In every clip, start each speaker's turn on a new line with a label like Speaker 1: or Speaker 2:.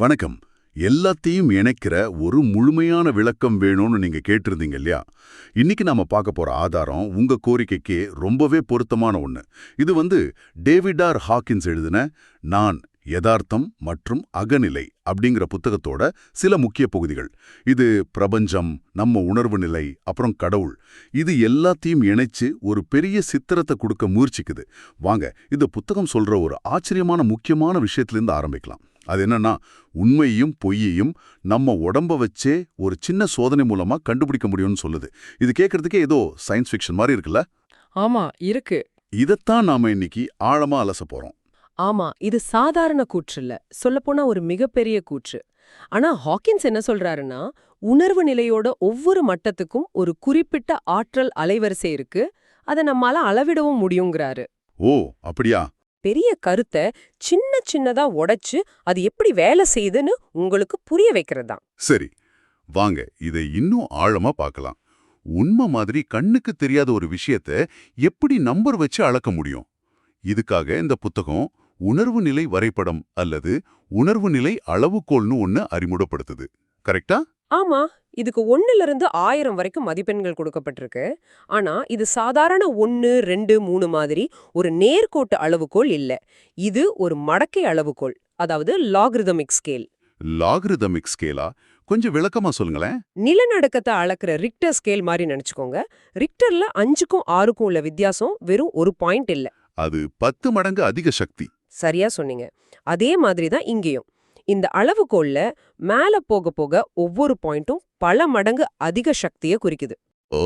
Speaker 1: வணக்கம். எல்லாத்தையும் இணைக்கிற ஒரு முழுமையான விளக்கம் வேணும்னு நீங்க கேட்டிருந்தீங்க இல்லையா? இன்னைக்கு நாம பார்க்க போற ஆதாரம் உங்க கோரிக்கைக்கு ரொம்பவே பொருத்தமான ஒண்ணு. இது வந்து டேவிடார் ஹாக்கின்ஸ் எழுதின நான் யதார்த்தம் மற்றும் அகநிலை அப்படிங்கிற புத்தகத்தோட சில முக்கிய பகுதிகள். இது பிரபஞ்சம் நம்ம உணர்வு நிலை அப்புறம் கடவுள். இது எல்லாத்தையும் இணைச்சு ஒரு பெரிய சித்திரத்தை கொடுக்க முயற்சிக்குது. வாங்க இந்த புத்தகம் சொல்ற ஒரு ஆச்சரியமான முக்கியமான விஷயத்திலிருந்து ஆரம்பிக்கலாம். அது என்னன்னா உண்மையையும் பொய்யையும் நம்ம உடம்ப வச்சே ஒரு சின்ன சோதனை மூலமா கண்டுபிடிக்க முடியும்னு சொல்லுது. இது கேட்கறதுக்கே ஏதோ சயின்ஸ் ஃபிக்ஷன் மாதிரி இருக்குல்ல?
Speaker 2: ஆமா இருக்கு.
Speaker 1: இதைத்தான் நாம இன்னைக்கு ஆழமா அலச போறோம்.
Speaker 2: ஆமா இது சாதாரண கூற்று இல்ல. சொல்லப்போனா ஒரு மிகப்பெரிய கூற்று. ஆனா ஹாக்கின்ஸ் என்ன சொல்றாருன்னா உணர்வு நிலையோட ஒவ்வொரு மட்டத்துக்கும் ஒரு குறிப்பிட்ட ஆற்றல் அலைவரிசை இருக்கு. அதை நம்மால அளவிடவும் முடியுங்கிறாரு.
Speaker 1: ஓ அப்படியா?
Speaker 2: பெரிய கருத்தை சின்ன சின்னதா உடைச்சு அது எப்படி வேலை செய்யுதுன்னு உங்களுக்கு புரிய வைக்கிறது தான்
Speaker 1: சரி வாங்க இதை இன்னும் ஆழமா பார்க்கலாம். உண்மை மாதிரி கண்ணுக்கு தெரியாத ஒரு விஷயத்த எப்படி நம்பர் வச்சு அளக்க முடியும்? இதுக்காக இந்த புத்தகம் உணர்வு நிலை வரைபடம் அல்லது உணர்வு நிலை அளவுகோல்னு ஒன்று அறிமுகப்படுத்துது. கரெக்டா?
Speaker 2: ஆமா இதுக்கு ஒண்ணுல இருந்து ஆயிரம் வரைக்கும் மதிப்பெண்கள் கொடுக்கப்பட்டிருக்கு. ஆனா இது சாதாரண ஒன்னு ரெண்டு மூணு மாதிரி ஒரு நேர்கோட்டு அளவுகோல் இல்ல. இது ஒரு மடக்கை அளவுகோல் அதாவது லாகிரிதமிக் ஸ்கேல்
Speaker 1: லாகிரிதமிக் ஸ்கேலா கொஞ்சம் விளக்கமா சொல்லுங்களேன்.
Speaker 2: நிலநடுக்கத்தை அளக்குற ரிக்டர் ஸ்கேல் மாதிரி நினைச்சுக்கோங்க. ரிக்டர்ல அஞ்சுக்கும் ஆறுக்கும் உள்ள வித்தியாசம் வெறும் ஒரு பாயிண்ட் இல்ல.
Speaker 1: அது பத்து மடங்கு அதிக சக்தி.
Speaker 2: சரியா சொன்னீங்க. அதே மாதிரி தான் இங்கேயும். இந்த அளவுகோல்ல மேல போக போக ஒவ்வொரு பாயிண்ட்டும் பல மடங்கு அதிக சக்தியை குறிக்குது.
Speaker 1: ஓ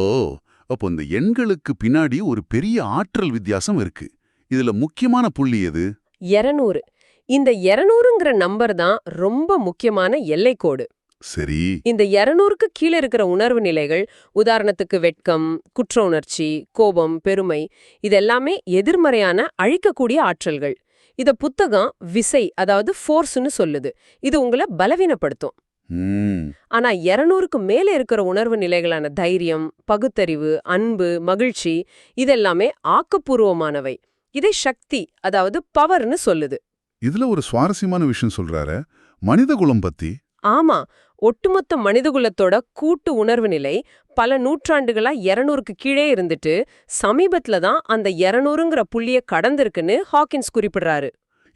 Speaker 1: அப்போ இந்த எண்களுக்கு பின்னாடி ஒரு பெரிய ஆற்றல் வித்தியாசம் இருக்கு. இதுல முக்கியமான புள்ளி எது?
Speaker 2: இருநூறு இந்த இருநூறுங்கிற நம்பர் தான் ரொம்ப முக்கியமான எல்லைக்கோடு
Speaker 1: சரி.
Speaker 2: இந்த இருநூறுக்கு கீழே இருக்கிற உணர்வு நிலைகள் உதாரணத்துக்கு வெட்கம் குற்ற உணர்ச்சி கோபம் பெருமை இதெல்லாமே எதிர்மறையான அழிக்கக்கூடிய ஆற்றல்கள். இத புத்தகம் விசை அதாவது ஃபோர்ஸ்னு சொல்லுது. இது உங்களை பலவீனப்படுத்தும். ஆனா இருநூறுக்கு மேல இருக்கிற உணர்வு நிலைகளான தைரியம் பகுத்தறிவு அன்பு மகிழ்ச்சி இதெல்லாமே ஆக்கப்பூர்வமானவை. இதை சக்தி அதாவது பவர்னு சொல்லுது.
Speaker 1: இதுல ஒரு சுவாரஸ்யமான விஷயம் சொல்றாரு. மனித குலம் பத்தி?
Speaker 2: ஆமா. ஒட்டுமொத்த மனிதகுலத்தோட கூட்டு உணர்வு நிலை பல நூற்றாண்டுகளா இருநூறுக்கு கீழே இருந்துட்டு சமீபத்துல தான் அந்த இருநூறுங்கிற புள்ளிய கடந்திருக்குன்னு ஹாக்கின்ஸ் குறிப்பிடுறாரு.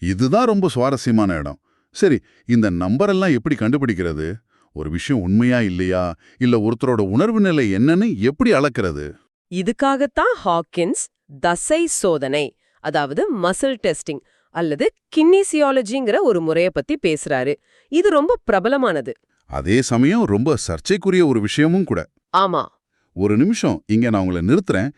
Speaker 1: இதுதான் ரொம்ப சுவாரஸ்யமான இடம். சரி இந்த நம்பர் எல்லாம் எப்படி கண்டுபிடிக்கிறது? ஒரு விஷயம் உண்மையா இல்லையா? இல்ல ஒருத்தரோட உணர்வு நிலை என்னன்னு எப்படி அளக்கிறது?
Speaker 2: இதுக்காகத்தான் ஹாக்கின்ஸ் தசை சோதனை அதாவது மசில் டெஸ்டிங் அல்லது கின்னிசியாலஜிங்கிற ஒரு முறைய பத்தி பேசுறாரு. இது ரொம்ப பிரபலமானது.
Speaker 1: அதே சமயம் ரொம்ப சர்ச்சைக்குரிய ஒரு விஷயமும் கூட.
Speaker 2: ஆமா.
Speaker 1: ஒரு நிமிஷம் இங்க நான் உங்களை நிறுத்துறேன்.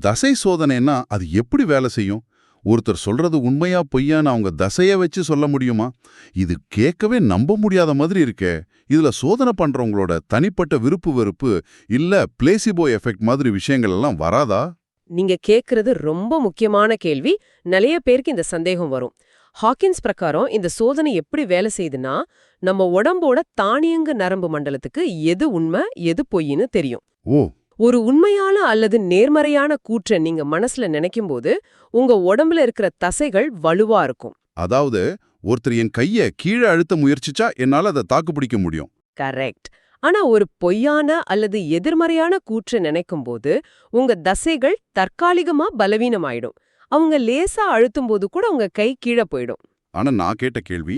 Speaker 1: தசை சோதனைன்னா அது எப்படி வேலை செய்யும்? ஒருத்தர் சொல்றது உண்மையா பொய்யான்னு அவங்க தசைய வச்சு சொல்ல முடியுமா? இது கேட்கவே நம்ப முடியாத மாதிரி இருக்கே. இதுல சோதனை பண்றவங்களோட தனிப்பட்ட விருப்பு வெறுப்பு இல்ல பிளேசிபோ எஃபெக்ட் மாதிரி விஷயங்கள் எல்லாம் வராதா?
Speaker 2: நீங்க கேக்குறது ரொம்ப முக்கியமான கேள்வி. நிறைய பேருக்கு இந்த சந்தேகம் வரும். ஹாக்கின்ஸ் பிரகாரம் இந்த சோதனை எப்படி வேலை செய்யுதுன்னா நம்ம உடம்போட தானியங்கு நரம்பு மண்டலத்துக்கு எது உண்மை எது பொய்ன்னு தெரியும்.
Speaker 1: ஓ.
Speaker 2: ஒரு உண்மையான அல்லது நேர்மறையான கூற்றை நீங்க மனசுல நினைக்கும் போது உங்க உடம்புல இருக்கிற தசைகள் வலுவா இருக்கும்.
Speaker 1: அதாவது ஒருத்தர் என் கைய கீழே அழுத்த முயற்சிச்சா என்னால அதை தாக்குப்பிடிக்க முடியும்.
Speaker 2: கரெக்ட். ஆனா ஒரு பொய்யான அல்லது எதிர்மறையான கூற்றை நினைக்கும் போது உங்க தசைகள் தற்காலிகமா பலவீனமாயிடும். அவங்க லேசா அழுத்தும் போது கூட உங்க கை கீழே போயிடும்.
Speaker 1: ஆனா நான் கேட்ட கேள்வி?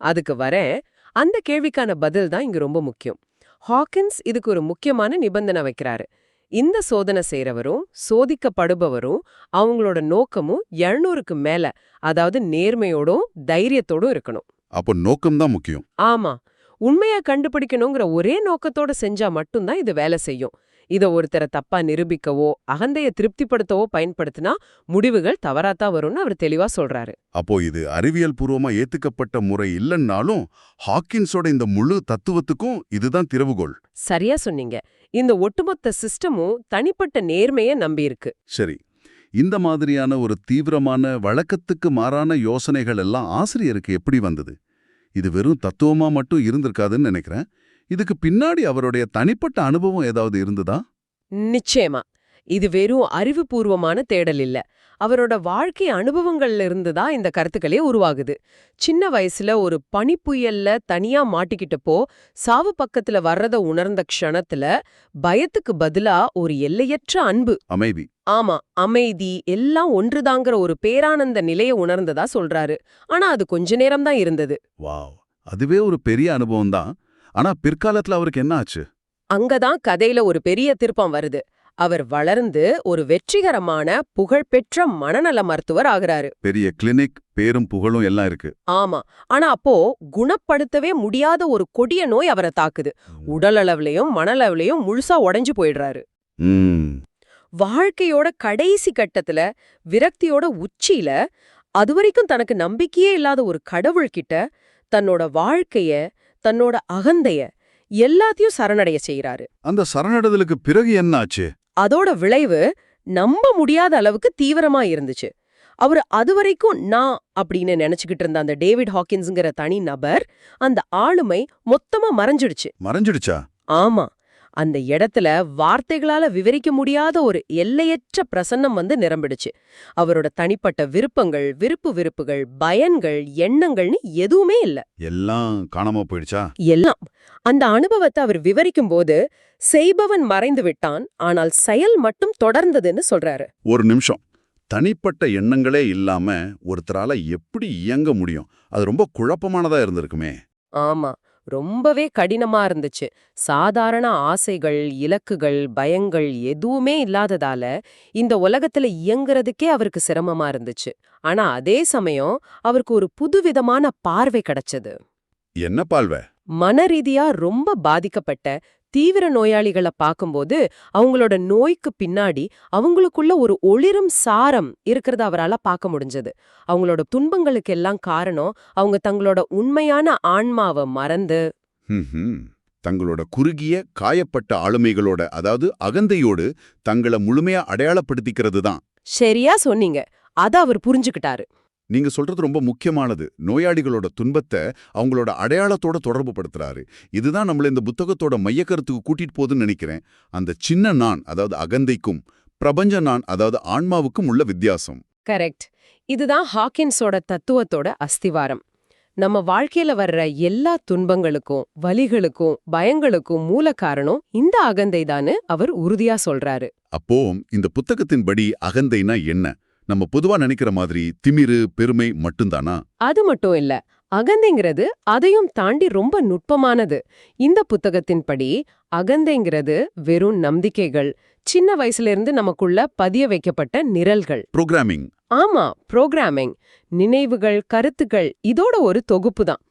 Speaker 2: அதுக்கு வரேன் அந்த கேள்விக்கான பதில் தான் இங்க ரொம்ப முக்கியம். ஹாக்கின்ஸ் இதுக்கு ஒரு முக்கியமான நிபந்தனை வைக்கிறாரு. இந்த சோதனை செய்றவரும் சோதிக்கப்படுபவரும் அவங்களோட நோக்கமும் எழுநூறுக்கு மேல அதாவது நேர்மையோடும் தைரியத்தோடும் இருக்கணும்.
Speaker 1: அப்போ நோக்கம்தான் முக்கியம்.
Speaker 2: ஆமா. உண்மையா கண்டுபிடிக்கணுங்கிற ஒரே நோக்கத்தோட செஞ்சா மட்டும்தான் இது வேலை செய்யும். இத ஒருத்தரை தப்பா நிரூபிக்கவோ அகந்தைய திருப்திப்படுத்தவோ பயன்படுத்தினா முடிவுகள் தவறாத்தான் வரும்னு அவர் தெளிவா சொல்றாரு.
Speaker 1: அப்போ இது அறிவியல் பூர்வமா ஏத்துக்கப்பட்ட முறை இல்லைன்னாலும் ஹாக்கின்ஸோட இந்த முழு தத்துவத்துக்கும் இதுதான் திறவுகோல்
Speaker 2: சரியா சொன்னீங்க. இந்த ஒட்டுமொத்த சிஸ்டமும் தனிப்பட்ட நேர்மைய நம்பியிருக்கு.
Speaker 1: சரி. இந்த மாதிரியான ஒரு தீவிரமான வழக்கத்துக்கு மாறான யோசனைகள் எல்லாம் ஆசிரியருக்கு எப்படி வந்தது? இது வெறும் தத்துவமா மட்டும் இருந்திருக்காதுன்னு நினைக்கிறேன். இதுக்கு பின்னாடி அவருடைய தனிப்பட்ட அனுபவம் ஏதாவது இருந்ததா?
Speaker 2: நிச்சயமா. இது வெறும் அறிவுபூர்வமான தேடல் இல்ல. அவரோட வாழ்க்கை அனுபவங்கள்ல இருந்து தான் இந்த கருத்துக்களே உருவாகுது. சின்ன வயசுல ஒரு பனிப்புயல்ல தனியா மாட்டிக்கிட்டப்போ சாவு பக்கத்துல வர்றத உணர்ந்த க்ஷணத்துல பயத்துக்கு பதிலா ஒரு எல்லையற்ற அன்பு.
Speaker 1: அமைதி.
Speaker 2: ஆமா அமைதி எல்லாம் ஒன்றுதாங்கிற ஒரு பேரானந்த நிலைய உணர்ந்ததா சொல்றாரு. ஆனா அது கொஞ்ச நேரம் தான் இருந்தது.
Speaker 1: வாவ். அதுவே ஒரு பெரிய அனுபவம் தான். ஆனா பிற்காலத்துல அவருக்கு என்ன ஆச்சு?
Speaker 2: அங்கதான் கதையில ஒரு பெரிய திருப்பம் வருது. அவர் வளர்ந்து ஒரு வெற்றிகரமான புகழ்பெற்ற மனநல மருத்துவர் ஆகுறாரு.
Speaker 1: பெரிய கிளினிக் பேரும் புகழும் எல்லாம் இருக்கு.
Speaker 2: ஆமா. ஆனா அப்போ குணப்படுத்தவே முடியாத ஒரு கொடிய நோய் அவரை தாக்குது. உடல் அளவுலயும் மனளவுலயும் முழுசா உடைஞ்சு போயிடுறாரு. வாழ்க்கையோட கடைசி கட்டத்துல விரக்தியோட உச்சியில அதுவரைக்கும் தனக்கு நம்பிக்கையே இல்லாத ஒரு கடவுள்கிட்ட தன்னோட வாழ்க்கைய தன்னோட அகந்தைய எல்லாத்தையும் சரணடைய செய்யறாரு
Speaker 1: அந்த சரணடைதலுக்கு பிறகு என்ன ஆச்சு
Speaker 2: அதோட விளைவு நம்ப முடியாத அளவுக்கு தீவிரமா இருந்துச்சு. அவர் அதுவரைக்கும் நான் அப்படின்னு நினைச்சுக்கிட்டு இருந்த அந்த டேவிட் ஹாக்கின்ஸ்ங்கிற தனி நபர் அந்த ஆளுமை மொத்தமா மறைஞ்சிடுச்சு.
Speaker 1: மறைஞ்சிடுச்சா?
Speaker 2: ஆமா. அந்த இடத்துல வார்த்தைகளால விவரிக்க முடியாத ஒரு எல்லையற்ற பிரசன்னம் வந்து நிரம்பிடுச்சு. அவரோட தனிப்பட்ட விருப்பங்கள் விருப்பு விருப்புகள் பயன்கள் எண்ணங்கள்னு எதுவுமே இல்ல.
Speaker 1: எல்லாம் காணாம போயிடுச்சா?
Speaker 2: எல்லாம். அந்த அனுபவத்தை அவர் விவரிக்கும் போது செய்பவன் மறைந்து விட்டான் ஆனால் செயல் மட்டும் தொடர்ந்ததுன்னு சொல்றாரு.
Speaker 1: ஒரு நிமிஷம். தனிப்பட்ட எண்ணங்களே இல்லாம ஒருத்தரால எப்படி இயங்க முடியும்? அது ரொம்ப குழப்பமானதா இருந்திருக்குமே.
Speaker 2: ஆமா. ரொம்பவே கடினமா இருந்துச்சு. சாதாரண ஆசைகள் இலக்குகள் பயங்கள் எதுவுமே இல்லாததால இந்த உலகத்துல இயங்குறதுக்கே அவருக்கு சிரமமா இருந்துச்சு. ஆனா அதே சமயம் அவருக்கு ஒரு புதுவிதமான பார்வை கிடைச்சது.
Speaker 1: என்ன பார்வை?
Speaker 2: மனரீதியா ரொம்ப பாதிக்கப்பட்ட தீவிர நோயாளிகளை பார்க்கும்போது அவங்களோட நோய்க்கு பின்னாடி அவங்களுக்குள்ள ஒரு ஒளிரும் சாரம் இருக்கிறத அவரால பார்க்க முடிஞ்சது. அவங்களோட துன்பங்களுக்கு எல்லாம் காரணம் அவங்க தங்களோட உண்மையான ஆன்மாவை மறந்து.
Speaker 1: தங்களோட குறுகிய காயப்பட்ட ஆளுமைகளோட அதாவது அகந்தையோடு தங்களை முழுமையா அடையாளப்படுத்திக்கிறது தான்
Speaker 2: சரியா சொன்னீங்க. அத அவர் புரிஞ்சுக்கிட்டாரு.
Speaker 1: நீங்க சொல்றது ரொம்ப முக்கியமானது. நோயாளிகளோட துன்பத்தை அவங்களோட அடையாளத்தோட தொடர்பு படுத்துறாரு இதுதான் நம்மள இந்த புத்தகத்தோட மையக்கருத்துக்கு கூட்டிட்டு போகுதுன்னு நினைக்கிறேன். அந்த சின்ன நான் அதாவது அகந்தைக்கும் பிரபஞ்ச நான் அதாவது ஆன்மாவுக்கும் உள்ள வித்தியாசம்.
Speaker 2: கரெக்ட். இதுதான் ஹாக்கின்ஸோட தத்துவத்தோட அஸ்திவாரம். நம்ம வாழ்க்கையில வர்ற எல்லா துன்பங்களுக்கும் வலிகளுக்கும் பயங்களுக்கும் மூல காரணம் இந்த அகந்தைதான்னு அவர் உறுதியா சொல்றாரு.
Speaker 1: அப்போ இந்த புத்தகத்தின்படி அகந்தைனா என்ன? நம்ம பொதுவா நினைக்கிற மாதிரி திமிரு பெருமை மட்டும்தானா?
Speaker 2: அது மட்டும் இல்ல. அகந்தைங்கிறது அதையும் தாண்டி ரொம்ப நுட்பமானது. இந்த புத்தகத்தின்படி அகந்தைங்கிறது வெறும் நம்பிக்கைகள் சின்ன வயசுல இருந்து நமக்குள்ள பதிய வைக்கப்பட்ட நிரல்கள்.
Speaker 1: புரோகிராமிங்
Speaker 2: ஆமா புரோகிராமிங் நினைவுகள் கருத்துக்கள் இதோட ஒரு தொகுப்பு தான்.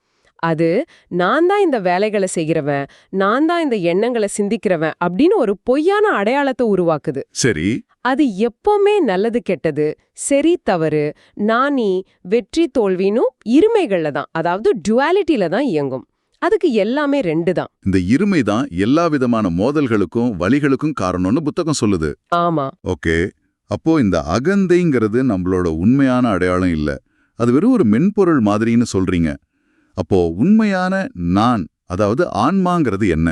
Speaker 2: அது நான் தான் இந்த வேலைகளை செய்கிறவன் நான் தான் இந்த எண்ணங்களை சிந்திக்கிறவன் அப்படின்னு ஒரு பொய்யான அடையாளத்தை உருவாக்குது.
Speaker 1: சரி.
Speaker 2: அது எப்பவுமே நல்லது கெட்டது சரி தவறு நானி வெற்றி தோல்வினும் இருமைகள்ல தான் அதாவது டுவாலிட்டில தான் இயங்கும். அதுக்கு எல்லாமே ரெண்டு தான்.
Speaker 1: இந்த இருமை தான் எல்லா விதமான மோதல்களுக்கும் வலிகளுக்கும் காரணம்னு புத்தகம் சொல்லுது.
Speaker 2: ஆமா.
Speaker 1: ஓகே. அப்போ இந்த அகந்தைங்கிறது நம்மளோட உண்மையான அடையாளம் இல்ல. அது வெறும் ஒரு மென்பொருள் மாதிரின்னு சொல்றீங்க. அப்போ உண்மையான நான் அதாவது ஆன்மாங்கிறது என்ன?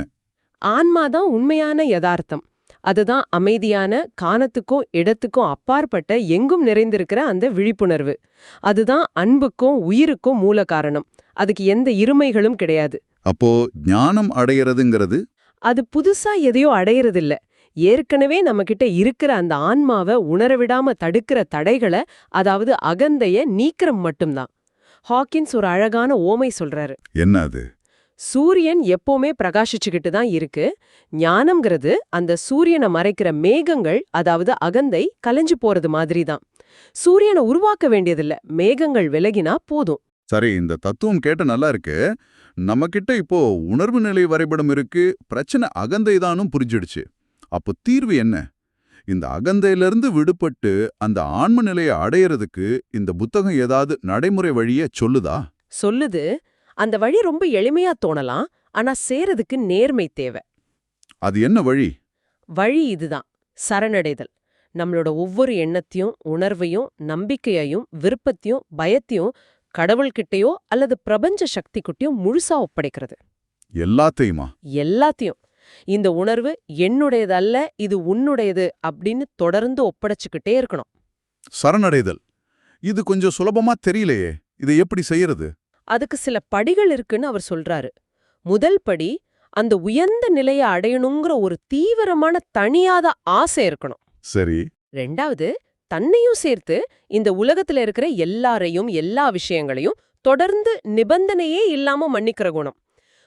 Speaker 2: ஆன்மா தான் உண்மையான யதார்த்தம். அதுதான் அமைதியான கானத்துக்கும் இடத்துக்கும் அப்பாற்பட்ட எங்கும் நிறைந்திருக்கிற அந்த விழிப்புணர்வு. அதுதான் அன்புக்கும் உயிருக்கும் மூல காரணம். அதுக்கு எந்த இருமைகளும் கிடையாது.
Speaker 1: அப்போ ஞானம் அடையறதுங்கிறது?
Speaker 2: அது புதுசா எதையோ அடையறதில்ல. ஏற்கனவே நம்மகிட்ட இருக்கிற அந்த ஆன்மாவை உணர விடாம தடுக்கிற தடைகளை அதாவது அகந்தைய நீக்கிறம் மட்டும்தான். ஹாக்கின்ஸ் ஒரு அழகான ஓமை சொல்றாரு.
Speaker 1: என்ன அது?
Speaker 2: சூரியன் எப்பவுமே பிரகாசிச்சுக்கிட்டு தான் இருக்கு. ஞானம்ங்கிறது அந்த சூரியனை மறைக்கிற மேகங்கள் அதாவது அகந்தை கலைஞ்சு போறது மாதிரி தான். சூரியனை உருவாக்க வேண்டியதில்ல. மேகங்கள் விலகினா போதும்.
Speaker 1: சரி இந்த தத்துவம் கேட்ட நல்லா இருக்கு. நம்ம கிட்ட இப்போ உணர்வு நிலை வரைபடம் இருக்கு. பிரச்சனை அகந்தைதானும் புரிஞ்சிடுச்சு. அப்போ தீர்வு என்ன? இந்த அகந்தையிலிருந்து விடுபட்டு அந்த ஆன்ம நிலையை அடையறதுக்கு இந்த புத்தகம் ஏதாவது நடைமுறை வழிய சொல்லுதா?
Speaker 2: சொல்லுது. அந்த வழி ரொம்ப எளிமையா தோணலாம் ஆனா சேரதுக்கு நேர்மை தேவை.
Speaker 1: அது என்ன வழி?
Speaker 2: வழி இதுதான் சரணடைதல். நம்மளோட ஒவ்வொரு எண்ணத்தையும் உணர்வையும் நம்பிக்கையையும் விருப்பத்தையும் பயத்தையும் கடவுள்கிட்டயோ அல்லது பிரபஞ்ச சக்திக்கிட்டயோ முழுசா ஒப்படைக்கிறது.
Speaker 1: எல்லாத்தையுமா?
Speaker 2: எல்லாத்தையும். இந்த உணர்வு என்னுடையதல்ல இது உன்னுடையது அப்படின்னு தொடர்ந்து ஒப்படைச்சுக்கிட்டே இருக்கணும்.
Speaker 1: சரணடைதல். இது கொஞ்சம் சுலபமா தெரியலையே இதை எப்படி செய்யறது?
Speaker 2: அதுக்கு சில படிகள் இருக்குன்னு அவர் சொல்றாரு. முதல் படி அந்த உயர்ந்த நிலையை அடையணுங்கிற ஒரு தீவிரமான தனியாத ஆசை இருக்கணும்.
Speaker 1: சரி.
Speaker 2: ரெண்டாவது தன்னையும் சேர்த்து இந்த உலகத்துல இருக்கிற எல்லாரையும் எல்லா விஷயங்களையும் தொடர்ந்து நிபந்தனையே இல்லாம மன்னிக்கிற குணம்.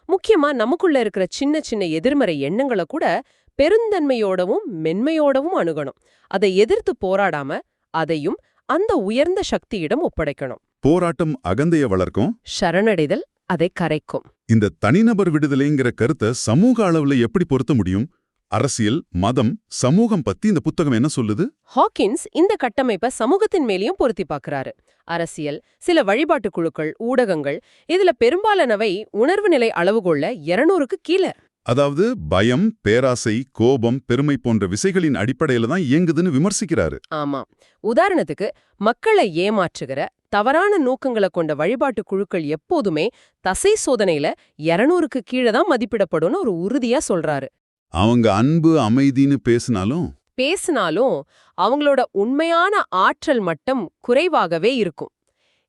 Speaker 2: முக்கியமா நமக்குள்ள இருக்கிற சின்ன சின்ன எதிர்மறை எண்ணங்களை கூட பெருந்தன்மையோடவும் மென்மையோடவும் அணுகணும். அதை எதிர்த்து போராடாம அதையும் அந்த உயர்ந்த சக்தியிடம் ஒப்படைக்கணும்.
Speaker 1: போராட்டம் அகந்தைய வளர்க்கும்.
Speaker 2: சரணடைதல் அதை கரைக்கும்.
Speaker 1: இந்த தனிநபர் விடுதலைங்கிற கருத்தை சமூக அளவுல எப்படி பொருத்த முடியும்? அரசியல் மதம் சமூகம் பத்தி இந்த புத்தகம் என்ன சொல்லுது?
Speaker 2: ஹாக்கின்ஸ் இந்த கட்டமைப்பை சமூகத்தின் மேலேயும் பொருத்தி பார்க்கறாரு. அரசியல் சில வழிபாட்டு குழுக்கள் ஊடகங்கள் இதுல பெரும்பாலானவை உணர்வு நிலை அளவுகோல்ல 200க்கு கீழே.
Speaker 1: அதாவது பயம் பேராசை கோபம் பெருமை போன்ற விசைகளின் அடிப்படையில தான் இயங்குதுன்னு விமர்சிக்கிறாரு.
Speaker 2: ஆமா. உதாரணத்துக்கு மக்களை ஏமாற்றுகிற தவறான நோக்கங்களை கொண்ட வழிபாட்டு குழுக்கள் எப்போதுமே தசை சோதனையில 200க்கு கீழே தான் மதிப்பிடப்படும்னு ஒரு உறுதியா சொல்றாரு.
Speaker 1: அவங்க அன்பு அமைதின்னு பேசினாலும்
Speaker 2: பேசினாலும் அவங்களோட உண்மையான ஆற்றல் மட்டம் குறைவாகவே இருக்கும்.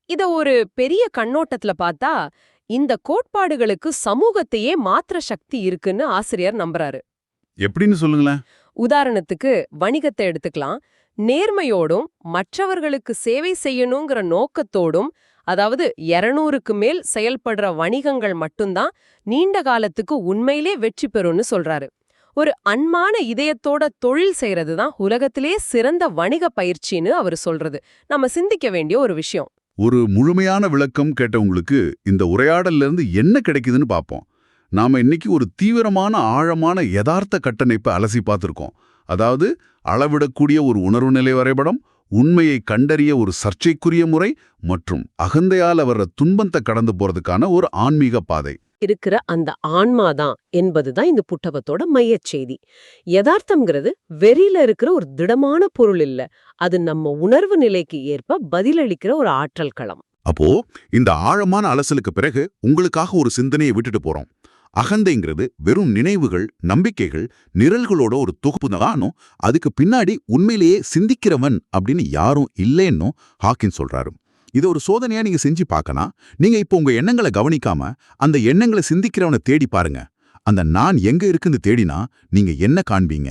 Speaker 2: இத ஒரு பெரிய கண்ணோட்டத்துல பார்த்தா இந்த கோட்பாடுகளுக்கு சமூகத்தையே மாற்ற சக்தி இருக்குன்னு ஆசிரியர் நம்புறாரு.
Speaker 1: எப்படின்னு சொல்லுங்களேன்.
Speaker 2: உதாரணத்துக்கு வணிகத்தை எடுத்துக்கலாம். நேர்மையோடும் மற்றவர்களுக்கு சேவை செய்யணுங்கிற நோக்கத்தோடும் அதாவது 200க்கு மேல் செயல்படுற வணிகங்கள் மட்டும்தான் நீண்ட காலத்துக்கு உண்மையிலே வெற்றி பெறும்னு சொல்றாரு. ஒரு அன்பான இதயத்தோட தொழில் செய்யறது தான் உலகத்திலே சிறந்த வணிக பயிற்சின்னு அவர் சொல்றது. நம்ம சிந்திக்க வேண்டிய ஒரு விஷயம்.
Speaker 1: ஒரு முழுமையான விளக்கம் கேட்டவங்களுக்கு இந்த உரையாடல்ல இருந்து என்ன கிடைக்குதுன்னு பார்ப்போம். நாம இன்னைக்கு ஒரு தீவிரமான ஆழமான யதார்த்த கட்டமைப்பை அலசி பார்த்துருக்கோம். அதாவது அளவிடக்கூடிய ஒரு உணர்வு நிலை வரைபடம் உண்மையை கண்டறிய ஒரு சர்ச்சைக்குரிய முறை மற்றும் அகந்தையால வர்ற துன்பத்தை கடந்து போறதுக்கான ஒரு ஆன்மீக பாதை.
Speaker 2: இருக்கிற அந்த ஆன்மாதான் என்பதுதான் இந்த புத்தகத்தோட மையச் செய்தி யதார்த்தம்ங்கிறது வெறியில இருக்கிற ஒரு திடமான பொருள் இல்ல. அது நம்ம உணர்வு நிலைக்கு ஏற்ப பதிலளிக்கிற ஒரு ஆற்றல் களம்.
Speaker 1: அப்போ இந்த ஆழமான அலசலுக்கு பிறகு உங்களுக்காக ஒரு சிந்தனையை விட்டுட்டு போறோம். அகந்தைங்கிறது வெறும் நினைவுகள் நம்பிக்கைகள் நிரல்களோட ஒரு தொகுப்பு தானும் அதுக்கு பின்னாடி உண்மையிலேயே சிந்திக்கிறவன் அப்படின்னு யாரும் இல்லைன்னும் ஹாக்கின் சொல்றாரு. இதை ஒரு சோதனையா நீங்க செஞ்சு பார்க்கலாம் நீங்க இப்போ உங்க எண்ணங்களை கவனிக்காம அந்த எண்ணங்களை சிந்திக்கிறவனை தேடி பாருங்க. அந்த நான் எங்க இருக்குன்னு தேடினா நீங்க என்ன காண்பீங்க?